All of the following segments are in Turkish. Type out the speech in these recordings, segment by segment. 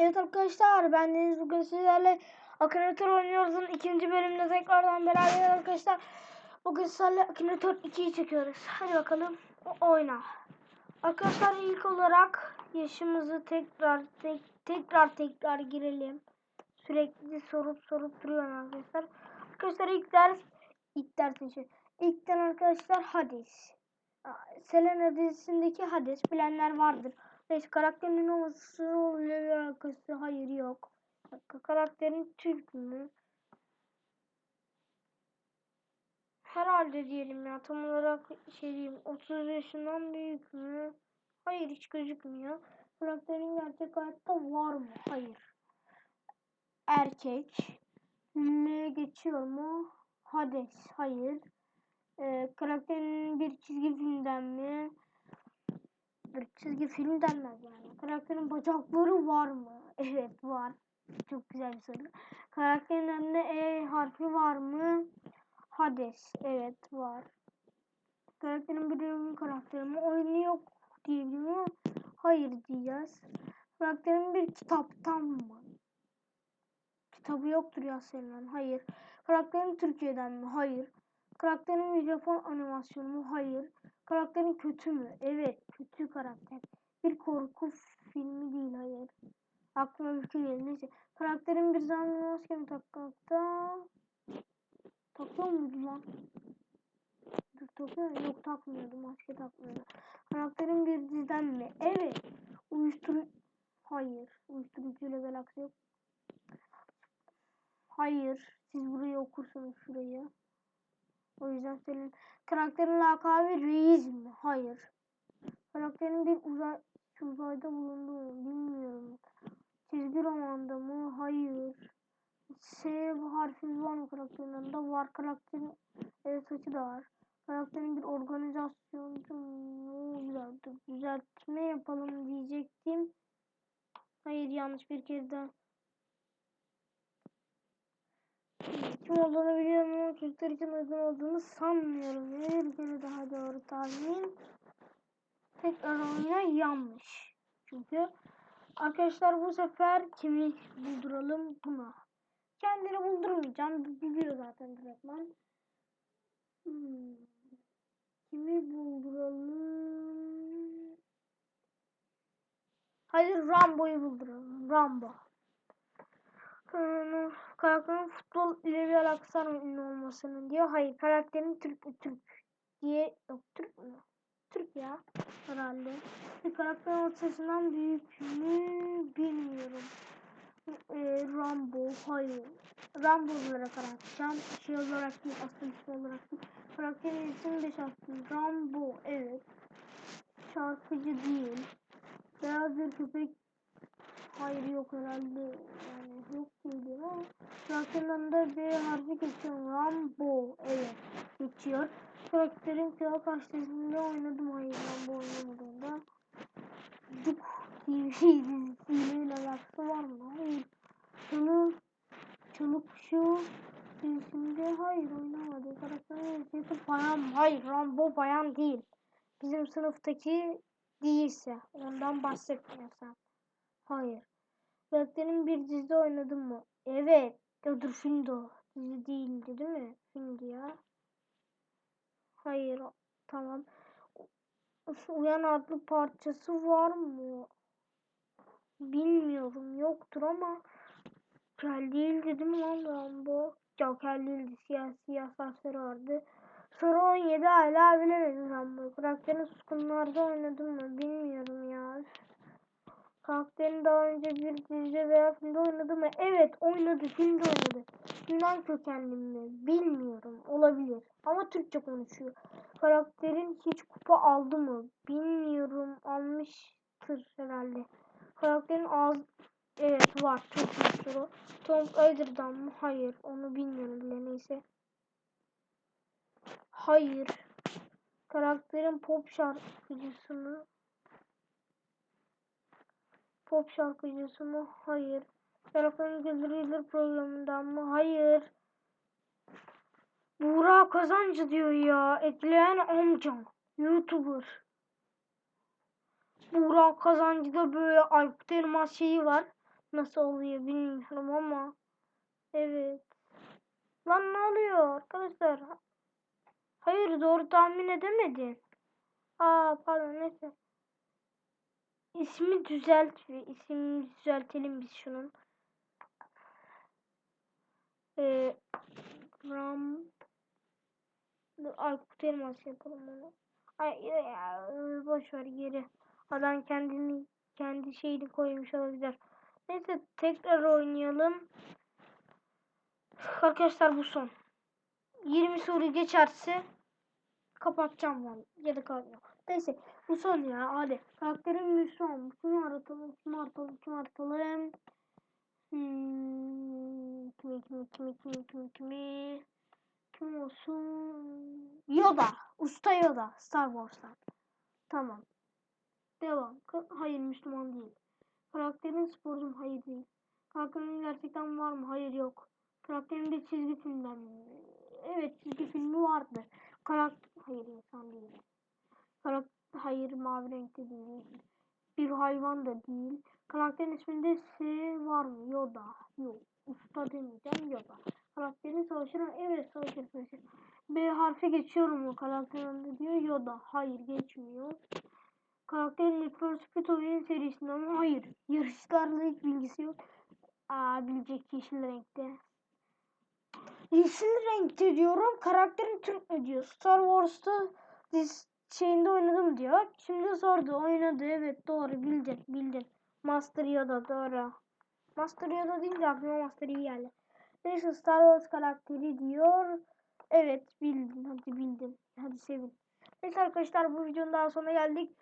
Evet arkadaşlar ben Deniz bugün sizlerle Akinator oynuyoruz'un ikinci bölümünde tekrardan beraber arkadaşlar. Bugün sizlerle Akinator 2'yi çekiyoruz. Hadi bakalım oyna. Arkadaşlar ilk olarak yaşımızı tekrar tek, tekrar tekrar girelim. Sürekli sorup sorup duruyor arkadaşlar. Arkadaşlar ilk ders ilk dersin şey. İlkten arkadaşlar Hades. Aa, Selena dizisindeki Hades bilenler vardır. Neyse karakterin olması ile bir alakası hayır yok. Ka- Karakterin Türk mü? Herhalde diyelim ya tam olarak şey diyeyim 30 yaşından büyük mü? Hayır hiç gözükmüyor. Karakterin gerçek hayatta var mı? Hayır. Erkek. Ne geçiyor mu? Hades. Hayır. Ee, karakterin bir çizgi filmden mi? Çizgi film denmez yani. Karakterin bacakları var mı? Evet var. Çok güzel bir soru. Karakterin önünde E harfi var mı? Hades. Evet var. Karakterin bir oyun karakteri mi? Oyunu yok diyelim mi? Hayır diyeceğiz. Karakterin bir kitaptan mı? Kitabı yoktur ya senin. Hayır. Karakterin Türkiye'den mi? Hayır. Karakterin Japon animasyonu mu? Hayır. Karakterin kötü mü? Evet. Kötü karakter. Bir korku filmi değil. Hayır. Aklıma bir şey geldi. Neyse. Karakterin bir zaman maske mi takmakta? Takıyor muydu lan? Dur takıyor? Yok takmıyordu. Maske takmıyordu. Karakterin bir diziden mi? Evet. Uyuşturucu... Hayır. Uyuşturucuyla bir alakası yok. Hayır. Siz burayı okursunuz şurayı. O yüzden senin karakterin lakabı reis mi? Hayır. Karakterin bir uzay uzayda bulunduğu bilmiyorum. Çizgi romanda mı? Hayır. S harfi var mı karakterin yanında? Var. Karakterin evet saçı da var. Karakterin bir organizasyoncu mu? Güzel. Düzeltme yapalım diyecektim. Hayır yanlış bir kez daha. Kim olduğunu biliyorum ama çocuklar için uygun olduğunu sanmıyorum. Bir kere daha doğru tahmin. Tekrar oyna yanlış. Çünkü arkadaşlar bu sefer kimi bulduralım buna. Kendini buldurmayacağım. Biliyor zaten direktman. Hmm. Kimi bulduralım? Hayır Rambo'yu bulduralım. Rambo. Karakterin futbol ile bir alakası var mı ünlü olmasının diyor. Hayır karakterin Türk Türk diye yok Türk mü? Türk ya herhalde. Bir karakterin ortasından büyük mü bilmiyorum. Ee, Rambo hayır. Rambo olarak aratacağım. Şey olarak değil ismi olarak değil. Karakterin ismi de şarkı. Rambo evet. Şarkıcı değil. Beyaz bir köpek Hayır yok herhalde yani yok gibi ama karakterin önünde B harfi geçiyor. Rambo evet geçiyor. Karakterin kral karşısında oynadım hayır Rambo oynamadığında. Duk TV dizisiyle alakası var mı? Hayır. Şunu Çoluk şu dizisinde hayır oynamadı. Karakterin cinsiyeti bayan hayır Rambo bayan değil. Bizim sınıftaki değilse ondan bahsetmiyorsan. Hayır. Karakterin bir dizide oynadın mı? Evet. Ya dur filmdi o. Dizi değildi değil mi? Filmdi ya. Hayır. Tamam. Uyan adlı parçası var mı? Bilmiyorum. Yoktur ama kel değildi değil mi lan Rambo? Yok kel değildi. Siyah siyah saçları vardı. Soru 17 hala bilemedim Rambo. Karakterin suskunlarda oynadın mı? Bilmiyorum ya. Karakterin daha önce bir dizide veya filmde oynadı mı? Evet oynadı. Filmde oynadı. Yunan kökenli mi? Bilmiyorum. Olabilir. Ama Türkçe konuşuyor. Karakterin hiç kupa aldı mı? Bilmiyorum. Almıştır herhalde. Karakterin ağız... Evet var. Çok iyi soru. Tom Raider'dan mı? Hayır. Onu bilmiyorum bile. Neyse. Hayır. Karakterin pop şarkıcısı mı? Pop şarkıcısı mı? Hayır. Telefonun Güldürüldür programından mı? Hayır. Buğra Kazancı diyor ya. Ekleyen amcam. Youtuber. Buğra Kazancı'da böyle Aykut şeyi var. Nasıl oluyor bilmiyorum ama. Evet. Lan ne oluyor arkadaşlar? Hayır doğru tahmin edemedin. Aa pardon neyse. İsmi düzelt. İsmini düzeltelim biz şunun. Ee, Ram Aykut Elmas yapalım onu. Ay ya, boş ver geri. Adam kendini kendi şeyini koymuş olabilir. Neyse tekrar oynayalım. Arkadaşlar bu son. 20 soru geçerse kapatacağım ben. Ya da kalmıyor. Neyse bu son ya hadi. Karakterim Müslüman. Kimi aratalım, kimi aratalım, kimi aratalım. Hmm, kimi, kimi, kimi, kimi, kimi, kimi. Kim olsun? Yoda. Usta Yoda. Star Wars'tan. Tamam. Devam. Hayır Müslüman değil. Karakterin sporcu mu? Hayır değil. Karakterin gerçekten var mı? Hayır yok. Karakterin de çizgi filmden mi? Evet çizgi filmi vardı. Karakter... Hayır insan değil. Karakter... Hayır mavi renkte değil. Bir hayvan da değil. Karakterin isminde S var mı? Yoda. Yok. Usta demeyeceğim Yoda. Karakterin savaşır mı? Evet savaşır. B harfi geçiyorum o karakterin diyor Yoda. Hayır geçmiyor. Karakterin Need for Speed oyun serisinden mi? Hayır. Yarışlarla hiç bilgisi yok. Aa bilecek yeşil renkte. Yeşil renkte diyorum. Karakterin Türk mü diyor. Star Wars'ta diz şeyinde oynadım diyor. Şimdi sordu. Oynadı. Evet doğru bildin. Bildin. Master Yoda doğru. Master Yoda deyince aklıma Master Yi geldi. Neyse Star Wars karakteri diyor. Evet bildin. Hadi bildin. Hadi sevin. Neyse arkadaşlar bu videonun daha sonuna geldik.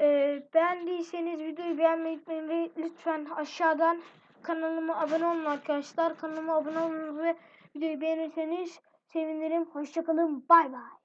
Ee, beğendiyseniz videoyu beğenmeyi unutmayın ve lütfen aşağıdan kanalıma abone olun arkadaşlar. Kanalıma abone olun ve videoyu beğenirseniz sevinirim. Hoşçakalın. Bay bay.